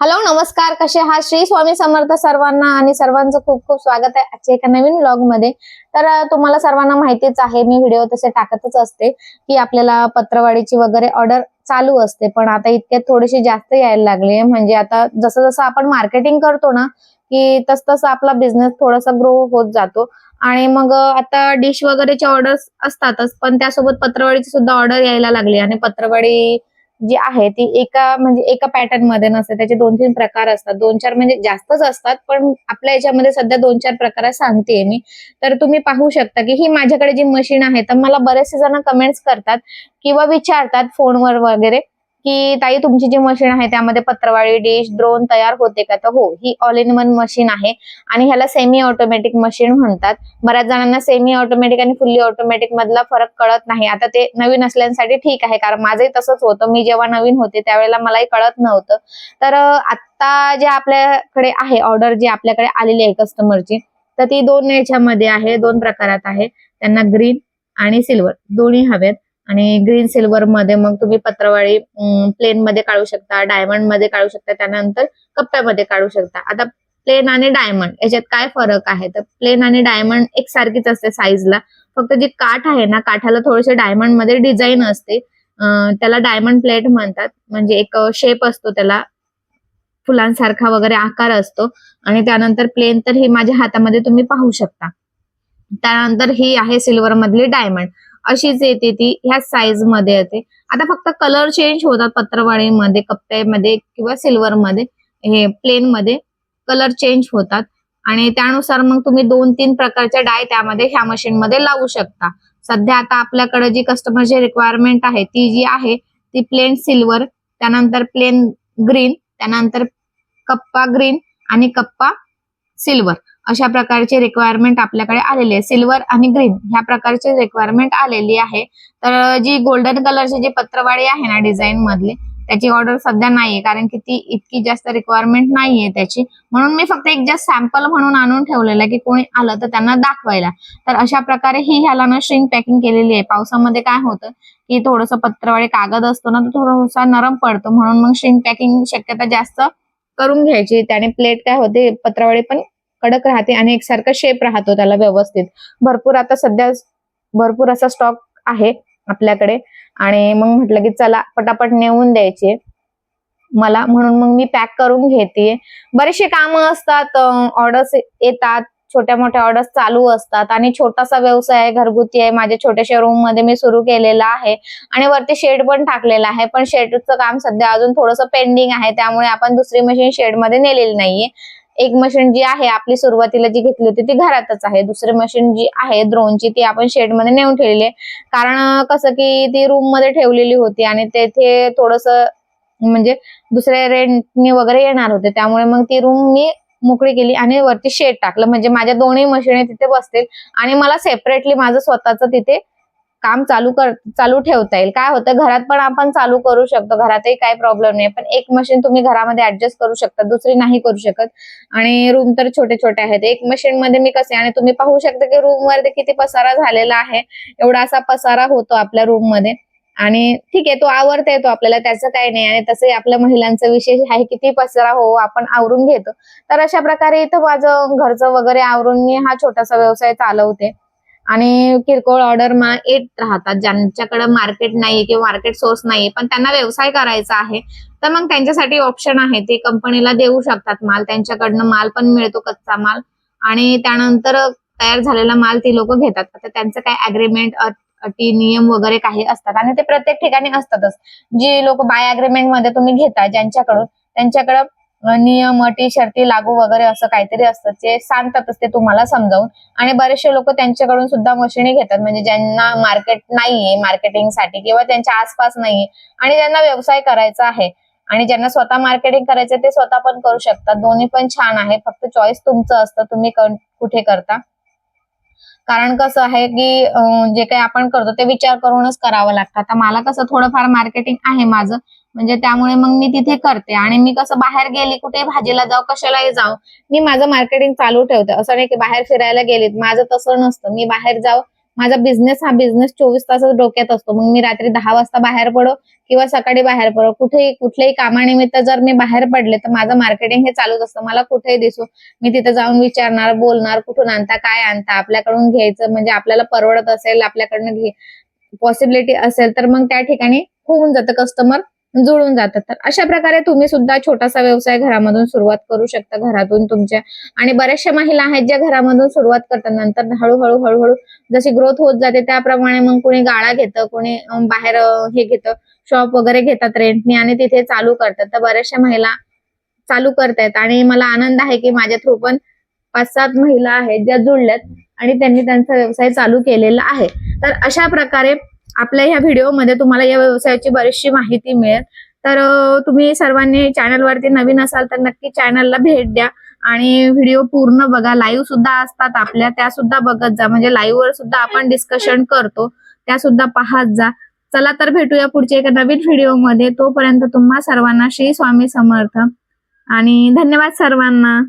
Hello नमस्कार. कसे हा श्री स्वामी समर्थ सर्वांना आणि सर्वांचं खूप खूप स्वागत आहे आजच्या एका नवीन ब्लॉगमध्ये. तर तुम्हाला सर्वांना माहितीच आहे मी व्हिडिओ तसे टाकतच असते की आपल्याला पत्रवाडीची वगैरे ऑर्डर चालू असते. पण आता इतक्यात थोडीशी जास्त यायला लागली म्हणजे आता जसं जसं आपण मार्केटिंग करतो ना की तस तसं आपला बिझनेस थोडासा ग्रो होत जातो. आणि मग आता डिश वगैरेच्या ऑर्डर्स असतातच पण त्यासोबत पत्रवाडीची सुद्धा ऑर्डर यायला लागली आणि पत्रवाडी जी आहे ती एका म्हणजे एका पॅटर्नमध्ये नसते. त्याचे दोन तीन प्रकार असतात. दोन चार म्हणजे जास्तच असतात पण आपल्या याच्यामध्ये सध्या दोन चार प्रकार सांगते मी. तर तुम्ही पाहू शकता की ही माझ्याकडे जी मशीन आहे तर मला बरेचसे जण कमेंट्स करतात किंवा विचारतात फोनवर वगैरे. की ताई तुमची जी मशीन आहे त्यामध्ये पत्रवाळी डिश ड्रोन तयार होते का? तर हो ही ऑल इन वन मशीन आहे. आणि ह्याला सेमी ऑटोमॅटिक मशीन म्हणतात. बऱ्याच जणांना सेमी ऑटोमॅटिक आणि फुल्ली ऑटोमॅटिक मधला फरक कळत नाही. आता ते नवीन असल्यासाठी ठीक आहे कारण माझंही तसंच होतं. मी जेव्हा नवीन होते त्यावेळेला मलाही कळत नव्हतं. तर आता जे आपल्याकडे आहे ऑर्डर जी आपल्याकडे आलेली आहे कस्टमरची तर ती दोन याच्यामध्ये आहे दोन प्रकारात आहे. त्यांना ग्रीन आणि सिल्वर दोन्ही हवेत. आणि ग्रीन सिल्वर मध्ये मग तुम्ही पत्रावळी प्लेन मध्ये काढू शकता डायमंडमध्ये काढू शकता त्यानंतर कप्प्यामध्ये काढू शकता. आता प्लेन आणि डायमंड याच्यात काय फरक आहे? तर प्लेन आणि डायमंड एकसारखीच असते साईजला फक्त जी काठ आहे ना काठाला थोडेसे डायमंडमध्ये डिझाईन असते. त्याला डायमंड प्लेट म्हणतात. म्हणजे एक शेप असतो त्याला. फुलांसारखा वगैरे आकार असतो. आणि त्यानंतर प्लेन तर ही माझ्या हातामध्ये तुम्ही पाहू शकता. त्यानंतर ही आहे सिल्वर मधली डायमंड अशीच येते ती ह्या साईजमध्ये येते. आता फक्त कलर चेंज होतात पत्रवाळीमध्ये कप्प्यामध्ये किंवा सिल्वर मध्ये हे प्लेन मध्ये कलर चेंज होतात. आणि त्यानुसार मग तुम्ही दोन तीन प्रकारच्या डाय त्यामध्ये ह्या मशीन मध्ये लावू शकता. सध्या आता आपल्याकडे जी कस्टमरची रिक्वायरमेंट आहे ती जी आहे ती प्लेन सिल्वर त्यानंतर प्लेन ग्रीन त्यानंतर कप्पा ग्रीन आणि कप्पा सिल्वर अशा प्रकारचे रिक्वायरमेंट आपल्याकडे आलेली आहे. सिल्वर आणि ग्रीन ह्या प्रकारची रिक्वायरमेंट आलेली आहे. तर जी गोल्डन कलरची जी पत्रवाळी आहे ना डिझाईन मधली त्याची ऑर्डर सध्या नाहीये. कारण की ती इतकी जास्त रिक्वायरमेंट नाहीये त्याची. म्हणून मी फक्त एक जस्ट सॅम्पल म्हणून आणून ठेवलेलं आहे की कोणी आलं तर त्यांना दाखवायला. तर अशा प्रकारे ही ह्याला ना श्रिंक पॅकिंग केलेली आहे. पावसामध्ये काय होतं की थोडस पत्रवाळी कागद असतो ना तो थोडासा नरम पडतो. म्हणून मग श्रिंक पॅकिंग शक्यता जास्त करून घ्यायची. त्याने प्लेट काय होते पत्रावळी पण कडक राहते आणि एकसारखा शेप राहतो त्याला व्यवस्थित. भरपूर आता सध्या भरपूर असा स्टॉक आहे आपल्याकडे. आणि मग म्हटलं की चला पटापट नेऊन द्यायचे. मला म्हणून मग मी पॅक करून घेते. बरेचसे कामं असतात ऑर्डर्स येतात छोट्या मोठ्या ऑर्डर्स चालू असतात. आणि छोटासा व्यवसाय आहे घरगुती आहे माझ्या छोट्याशा रूममध्ये मी सुरू केलेला आहे. आणि वरती शेड पण टाकलेला आहे पण शेडचं काम सध्या अजून थोडंसं पेंडिंग आहे. त्यामुळे आपण दुसरी मशीन शेडमध्ये नेलेली नाहीये. एक मशीन जी आहे आपली सुरुवातीला जी घेतली होती ती घरातच आहे. दुसरी मशीन जी आहे ड्रोनची ती आपण शेडमध्ये नेऊन ठेवलेली आहे. कारण कसं की ती रूममध्ये ठेवलेली होती आणि तेथे थोडस म्हणजे दुसऱ्या रेंटनी वगैरे येणार होते. त्यामुळे मग ती रूम मी मोकळी केली आणि वरती शेड टाकलं. म्हणजे माझ्या दोन्ही मशीन तिथे बसतील आणि मला सेपरेटली माझं स्वतःच तिथे काम चालू कर चालू ठेवता येईल. काय होतं घरात पण आपण चालू करू शकतो. घरातही काही प्रॉब्लेम नाही पण एक मशीन तुम्ही घरामध्ये ऍडजस्ट करू शकता. दुसरी नाही करू शकत. आणि रूम तर छोटे छोटे आहेत. एक मशीन मध्ये मी कसे आणि तुम्ही पाहू शकता की रूम वर किती पसारा झालेला आहे. एवढा असा पसारा होतो आपल्या रूममध्ये. आणि ठीक आहे तो आवरता येतो आपल्याला. त्याचं काही नाही. आणि तसंही आपल्या महिलांचं विशेष आहे किती पसरा हो आपण आवरून घेतो. तर अशा प्रकारे इथं माझं घरचं वगैरे आवरून मी हा छोटासा व्यवसाय चालवते. आणि किरकोळ ऑर्डर मग येत राहतात. ज्यांच्याकडे मार्केट नाहीये किंवा मार्केट सोर्स नाहीये पण त्यांना व्यवसाय करायचा आहे तर मग त्यांच्यासाठी ऑप्शन आहे. ते कंपनीला देऊ शकतात माल. त्यांच्याकडनं माल पण मिळतो कच्चा माल. आणि त्यानंतर तयार झालेला माल ती लोक घेतात. आता त्यांचं काय अग्रीमेंट अटी नियम वगैरे काही असतात. आणि ते प्रत्येक ठिकाणी असतातच. जी लोक बाय अग्रीमेंटमध्ये तुम्ही घेता ज्यांच्याकडून त्यांच्याकडं नियम अटी शर्ती लागू वगैरे असं काहीतरी असतं. ते सांगतातच ते तुम्हाला समजावून. आणि बरेचसे लोक त्यांच्याकडून सुद्धा मशिनी घेतात. म्हणजे ज्यांना मार्केट नाहीये मार्केटिंगसाठी किंवा त्यांच्या आसपास नाहीये. आणि ज्यांना व्यवसाय करायचा आहे. आणि ज्यांना स्वतः मार्केटिंग करायचं ते स्वतः पण करू शकतात. दोन्ही पण छान आहे. फक्त चॉईस तुमचं असतं. तुम्ही कुठे करता. कारण कसं आहे की जे काही आपण करतो ते विचार करूनच करावं लागतं. आता मला कसं थोडंफार मार्केटिंग आहे माझं. म्हणजे त्यामुळे मग मी तिथे करते. आणि मी कसं बाहेर गेली कुठे भाजीला जाऊ कशालाही जाऊ मी माझं मार्केटिंग चालू ठेवते. असं नाही की बाहेर फिरायला गेलीत माझं तसं नसतं. मी बाहेर जाऊ माझा बिझनेस हा बिझनेस चोवीस तासच डोक्यात असतो. मग मी रात्री दहा वाजता बाहेर पडो किंवा सकाळी बाहेर पडो. कुठेही कुठल्याही कामानिमित्त जर मी बाहेर पडले तर माझं मार्केटिंग हे चालूच असतं. मला कुठेही दिसू मी तिथे जाऊन विचारणार बोलणार कुठून आणता काय आणता आपल्याकडून घ्यायचं म्हणजे आपल्याला परवडत असेल आपल्याकडनं घे पॉसिबिलिटी असेल तर मग त्या ठिकाणी होऊन जातं. कस्टमर जुळून जातात. तर अशा प्रकारे तुम्ही सुद्धा छोटासा व्यवसाय घरामधून सुरुवात करू शकता घरातून तुमच्या. आणि बऱ्याचशा महिला आहेत ज्या घरामधून सुरुवात करतात. नंतर हळूहळू हळूहळू जशी ग्रोथ होत जाते त्याप्रमाणे मग कोणी गाळा घेतं कोणी बाहेर हे घेतं शॉप वगैरे घेतात रेंटनी आणि तिथे चालू करतात. तर बऱ्याचशा महिला चालू करतायत. आणि मला आनंद आहे की माझ्या थ्रू पण पाच सात महिला आहेत ज्या जुळल्यात आणि त्यांनी त्यांचा व्यवसाय चालू केलेला आहे. तर अशा प्रकारे आपल्या ह्या व्हिडिओमध्ये तुम्हाला या व्यवसायाची बरीचशी माहिती मिळेल. तर तुम्ही सर्वांनी चॅनलवरती नवीन असाल तर नक्की चॅनलला भेट द्या आणि व्हिडिओ पूर्ण बघा. लाईव्ह सुद्धा असतात आपल्या त्या सुद्धा बघत जा. म्हणजे लाईव्ह वर सुद्धा आपण डिस्कशन करतो त्या सुद्धा पाहत जा. चला तर भेटूया पुढच्या एका नवीन व्हिडिओमध्ये. तोपर्यंत तुम्हा सर्वांना श्री स्वामी समर्थ. आणि धन्यवाद सर्वांना.